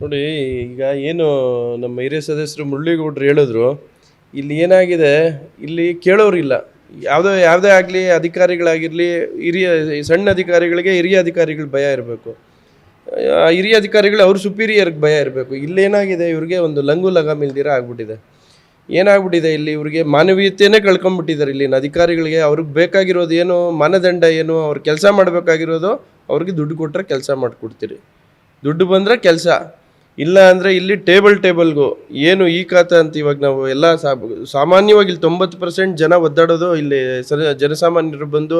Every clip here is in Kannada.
ನೋಡಿ, ಈಗ ಏನು ನಮ್ಮ ಹಿರಿಯ ಸದಸ್ಯರು ಮುರಳಿಗೌಡರು ಹೇಳಿದ್ರು, ಇಲ್ಲಿ ಏನಾಗಿದೆ, ಇಲ್ಲಿ ಕೇಳೋರಿಲ್ಲ ಯಾವುದೋ ಯಾವುದೇ ಆಗಲಿ ಅಧಿಕಾರಿಗಳಾಗಿರಲಿ, ಹಿರಿಯ, ಸಣ್ಣ ಅಧಿಕಾರಿಗಳಿಗೆ ಹಿರಿಯ ಅಧಿಕಾರಿಗಳು ಭಯ ಇರಬೇಕು. ಹಿರಿಯ ಅಧಿಕಾರಿಗಳು ಅವ್ರ ಸುಪೀರಿಯರ್ಗೆ ಭಯ ಇರಬೇಕು. ಇಲ್ಲೇನಾಗಿದೆ ಇವ್ರಿಗೆ ಒಂದು ಲಂಗು ಲಗಾಮ್ ಇಲ್ದಿರ ಆಗ್ಬಿಟ್ಟಿದೆ. ಏನಾಗ್ಬಿಟ್ಟಿದೆ ಇಲ್ಲಿ, ಇವ್ರಿಗೆ ಮಾನವೀಯತೆಯೇ ಕಳ್ಕೊಂಡ್ಬಿಟ್ಟಿದ್ದಾರೆ ಇಲ್ಲಿನ ಅಧಿಕಾರಿಗಳಿಗೆ ಅವ್ರಿಗೆ ಬೇಕಾಗಿರೋದು ಏನು, ಮಾನದಂಡ ಏನು, ಅವ್ರು ಕೆಲಸ ಮಾಡಬೇಕಾಗಿರೋದು, ಅವ್ರಿಗೆ ದುಡ್ಡು ಕೊಟ್ಟರೆ ಕೆಲಸ ಮಾಡಿಕೊಡ್ತೀರಿ. ದುಡ್ಡು ಬಂದರೆ ಕೆಲಸ. ಇಲ್ಲ ಅಂದರೆ ಇಲ್ಲಿ ಟೇಬಲ್ ಟೇಬಲ್ಗೂ ಏನು ಈ ಖಾತ ಅಂತ ಇವಾಗ ನಾವು ಎಲ್ಲ ಸಾಮಾನ್ಯವಾಗಿ ಇಲ್ಲಿ ತೊಂಬತ್ತು ಪರ್ಸೆಂಟ್ ಜನ ಒದ್ದಾಡೋದು, ಇಲ್ಲಿ ಸರ್ ಜನಸಾಮಾನ್ಯರು ಬಂದು,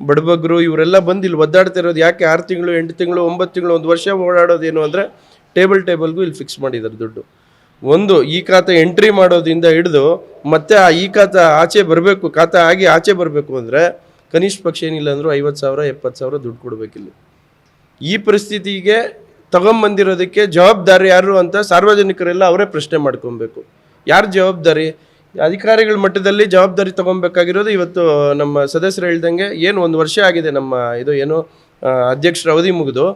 ಬಡಬಗ್ರು ಇವರೆಲ್ಲ ಬಂದು ಇಲ್ಲಿ ಒದ್ದಾಡ್ತಿರೋದು ಯಾಕೆ ಆರು ತಿಂಗಳು, ಎಂಟು ತಿಂಗಳು, ಒಂಬತ್ತು ತಿಂಗಳು, ಒಂದು ವರ್ಷ ಓಡಾಡೋದೇನು ಅಂದರೆ ಟೇಬಲ್ ಟೇಬಲ್ಗೂ ಇಲ್ಲಿ ಫಿಕ್ಸ್ ಮಾಡಿದ್ದಾರೆ ದುಡ್ಡು. ಒಂದು, ಈ ಖಾತೆ ಎಂಟ್ರಿ ಮಾಡೋದಿಂದ ಹಿಡಿದು ಮತ್ತೆ ಆ ಈ ಖಾತ ಆಚೆ ಬರಬೇಕು, ಖಾತೆ ಆಗಿ ಆಚೆ ಬರಬೇಕು ಅಂದರೆ ಕನಿಷ್ಠ ಪಕ್ಷ ಏನಿಲ್ಲ ಅಂದರೂ ಐವತ್ತು ಸಾವಿರ, ಎಪ್ಪತ್ತು ಸಾವಿರ ದುಡ್ಡು ಕೊಡಬೇಕಿಲ್ಲಿ. ಈ ಪರಿಸ್ಥಿತಿಗೆ ತಗೊಂಬಂದಿರೋದಕ್ಕೆ ಜವಾಬ್ದಾರಿ ಯಾರು ಅಂತ ಸಾರ್ವಜನಿಕರೆಲ್ಲ ಅವರೇ ಪ್ರಶ್ನೆ ಮಾಡ್ಕೊಬೇಕು. ಯಾರು ಜವಾಬ್ದಾರಿ? ಅಧಿಕಾರಿಗಳ ಮಟ್ಟದಲ್ಲಿ ಜವಾಬ್ದಾರಿ ತಗೊಬೇಕಾಗಿರೋದು ಇವತ್ತು ನಮ್ಮ ಸದಸ್ಯರು ಹೇಳ್ದಂಗೆ ಏನು ಒಂದು ವರ್ಷ ಆಗಿದೆ ನಮ್ಮ ಇದು ಏನು ಅಧ್ಯಕ್ಷರ ಅವಧಿ ಮುಗಿದು.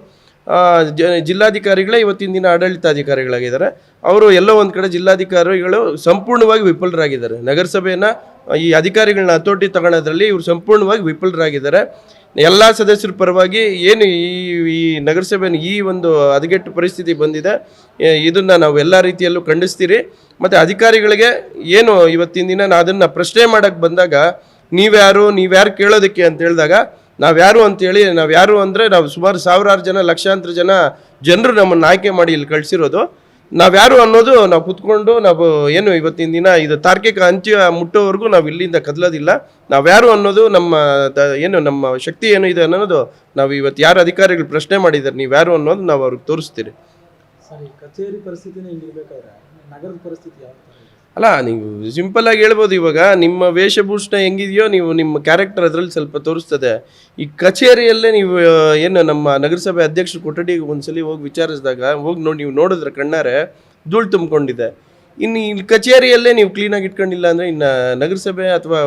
ಜಿಲ್ಲಾಧಿಕಾರಿಗಳೇ ಇವತ್ತಿನ ದಿನ ಆಡಳಿತಾಧಿಕಾರಿಗಳಾಗಿದ್ದಾರೆ. ಅವರು ಎಲ್ಲೋ ಒಂದು ಕಡೆ ಜಿಲ್ಲಾಧಿಕಾರಿಗಳು ಸಂಪೂರ್ಣವಾಗಿ ವಿಫಲರಾಗಿದ್ದಾರೆ. ನಗರಸಭೆಯನ್ನು ಈ ಅಧಿಕಾರಿಗಳನ್ನ ಹತೋಟಿ ತಗೊಳ್ಳೋದ್ರಲ್ಲಿ ಇವರು ಸಂಪೂರ್ಣವಾಗಿ ವಿಫಲರಾಗಿದ್ದಾರೆ. ಎಲ್ಲ ಸದಸ್ಯರ ಪರವಾಗಿ ಏನು ಈ ಈ ನಗರಸಭೆನ ಈ ಒಂದು ಹದಗೆಟ್ಟು ಪರಿಸ್ಥಿತಿ ಬಂದಿದೆ. ಇದನ್ನು ಇದನ್ನ ನಾವು ಎಲ್ಲ ರೀತಿಯಲ್ಲೂ ಖಂಡಿಸ್ತೀರಿ. ಮತ್ತು ಅಧಿಕಾರಿಗಳಿಗೆ ಏನು ಇವತ್ತಿನ ದಿನ ನಾ ಅದನ್ನು ಪ್ರಶ್ನೆ ಮಾಡೋಕ್ಕೆ ಬಂದಾಗ ನೀವ್ಯಾರು ನೀವ್ಯಾರು ಕೇಳೋದಕ್ಕೆ ಅಂತ ಹೇಳಿದಾಗ ನಾವ್ಯಾರು ಅಂತೇಳಿ ನಾವು ಯಾರು ಅಂದರೆ ನಾವು ಸುಮಾರು ಸಾವಿರಾರು ಜನ, ಲಕ್ಷಾಂತರ ಜನ ಜನರು ನಮ್ಮನ್ನು ಆಯ್ಕೆ ಮಾಡಿ ಇಲ್ಲಿ ಕಳಿಸಿರೋದು. ನಾವ್ಯಾರು ಅನ್ನೋದು ನಾವು ಕುತ್ಕೊಂಡು ನಾವು ಏನು ಇವತ್ತಿನ ದಿನ ಇದು ತಾರ್ಕಿಕ ಅಂತ್ಯ ಮುಟ್ಟೋವರೆಗೂ ನಾವು ಇಲ್ಲಿಂದ ಕದಲೋದಿಲ್ಲ. ನಾವ್ಯಾರು ಅನ್ನೋದು ನಮ್ಮ ಏನು ನಮ್ಮ ಶಕ್ತಿ ಏನು ಇದೆ ಅನ್ನೋದು ನಾವು ಇವತ್ತು ಯಾರು ಅಧಿಕಾರಿಗಳು ಪ್ರಶ್ನೆ ಮಾಡಿದ್ದಾರೆ ನೀವು ಯಾರು ಅನ್ನೋದು ನಾವು ಅವ್ರಿಗೆ ತೋರಿಸ್ತೀರಿ. ಕಚೇರಿ ಪರಿಸ್ಥಿತಿನೇ ನಗರದ ಪರಿಸ್ಥಿತಿ ಯಾವ ಅಲ್ಲ, ನೀವು ಸಿಂಪಲ್ ಆಗಿ ಹೇಳ್ಬೋದು ಇವಾಗ. ನಿಮ್ಮ ವೇಷಭೂಷಣ ಹೆಂಗಿದೆಯೋ ನೀವು ನಿಮ್ಮ ಕ್ಯಾರೆಕ್ಟರ್ ಅದರಲ್ಲಿ ಸ್ವಲ್ಪ ತೋರಿಸ್ತದೆ. ಈ ಕಚೇರಿಯಲ್ಲೇ ನೀವು ಏನು ನಮ್ಮ ನಗರಸಭೆ ಅಧ್ಯಕ್ಷರು ಕೊಠಡಿಗೆ ಒಂದ್ಸಲಿ ಹೋಗಿ ವಿಚಾರಿಸಿದಾಗ, ಹೋಗಿ ನೋಡಿ, ನೀವು ನೋಡಿದ್ರೆ ಕಣ್ಣಾರೆ ಧೂಳು ತುಂಬಿಕೊಂಡಿದೆ. ಇನ್ನು ಇಲ್ಲಿ ಕಚೇರಿಯಲ್ಲೇ ನೀವು ಕ್ಲೀನಾಗಿ ಇಟ್ಕೊಂಡಿಲ್ಲ ಅಂದರೆ ಇನ್ನು ನಗರಸಭೆ ಅಥವಾ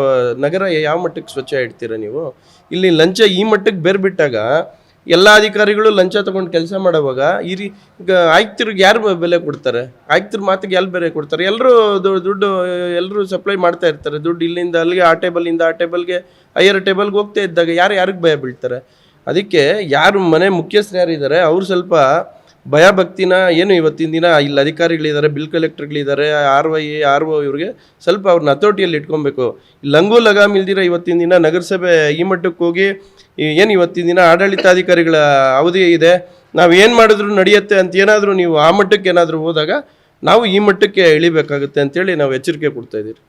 ನಗರ ಯಾವ ಮಟ್ಟಕ್ಕೆ ಸ್ವಚ್ಛ ಇಡ್ತೀರ ನೀವು? ಇಲ್ಲಿ ಲಂಚ ಈ ಮಟ್ಟಕ್ಕೆ ಬೇರೆ ಬಿಟ್ಟಾಗ ಎಲ್ಲ ಅಧಿಕಾರಿಗಳು ಲಂಚ ತಗೊಂಡು ಕೆಲಸ ಮಾಡೋವಾಗ ಈ ರೀ ಈಗ ಆಯುಕ್ತರಿಗೆ ಯಾರು ಬೆಲೆ ಕೊಡ್ತಾರೆ? ಆಯುಕ್ತರ ಮಾತಿಗೆ ಎಲ್ಲಿ ಬೆಲೆ ಕೊಡ್ತಾರೆ? ಎಲ್ಲರೂ ದುಡ್ಡು ಎಲ್ಲರೂ ಸಪ್ಲೈ ಮಾಡ್ತಾ ಇರ್ತಾರೆ. ದುಡ್ಡು ಇಲ್ಲಿಂದ ಅಲ್ಲಿಗೆ, ಆ ಟೇಬಲಿಂದ ಆ ಟೇಬಲ್ಗೆ ಹೈಯರ್ ಟೇಬಲ್ಗೆ ಹೋಗ್ತಾ ಇದ್ದಾಗ ಯಾರು ಯಾರಿಗೆ ಭಯ ಬೀಳ್ತಾರೆ? ಅದಕ್ಕೆ ಯಾರು ಮನೆ ಮುಖ್ಯಸ್ಥರು ಯಾರಿದ್ದಾರೆ, ಅವ್ರು ಸ್ವಲ್ಪ ಭಯ ಭಕ್ತಿನ ಏನು ಇವತ್ತಿನ ದಿನ ಇಲ್ಲಿ ಅಧಿಕಾರಿಗಳಿದ್ದಾರೆ ಬಿಲ್ ಕಲೆಕ್ಟರ್ಗಳಿದ್ದಾರೆ ಆರ್ ವೈ ಆರ್ ಒ ಇವ್ರಿಗೆ ಸ್ವಲ್ಪ ಅವ್ರನ್ನ ಹತೋಟಿಯಲ್ಲಿ ಇಟ್ಕೊಬೇಕು. ಲಂಗು ಲಗಾಮ್ ಇಲ್ದಿರ ಇವತ್ತಿನ ದಿನ ನಗರಸಭೆ ಈ ಮಟ್ಟಕ್ಕೆ ಹೋಗಿ ಏನು ಇವತ್ತಿನ ದಿನ ಆಡಳಿತಾಧಿಕಾರಿಗಳ ಅವಧಿ ಇದೆ, ನಾವು ಏನು ಮಾಡಿದ್ರು ನಡೆಯುತ್ತೆ ಅಂತ ಏನಾದರೂ ನೀವು ಆ ಮಟ್ಟಕ್ಕೆ ಏನಾದರೂ ಹೋದಾಗ ನಾವು ಈ ಮಟ್ಟಕ್ಕೆ ಇಳಿಬೇಕಾಗುತ್ತೆ ಅಂತೇಳಿ ನಾವು ಎಚ್ಚರಿಕೆ ಕೊಡ್ತಾ ಇದ್ದೀರಿ.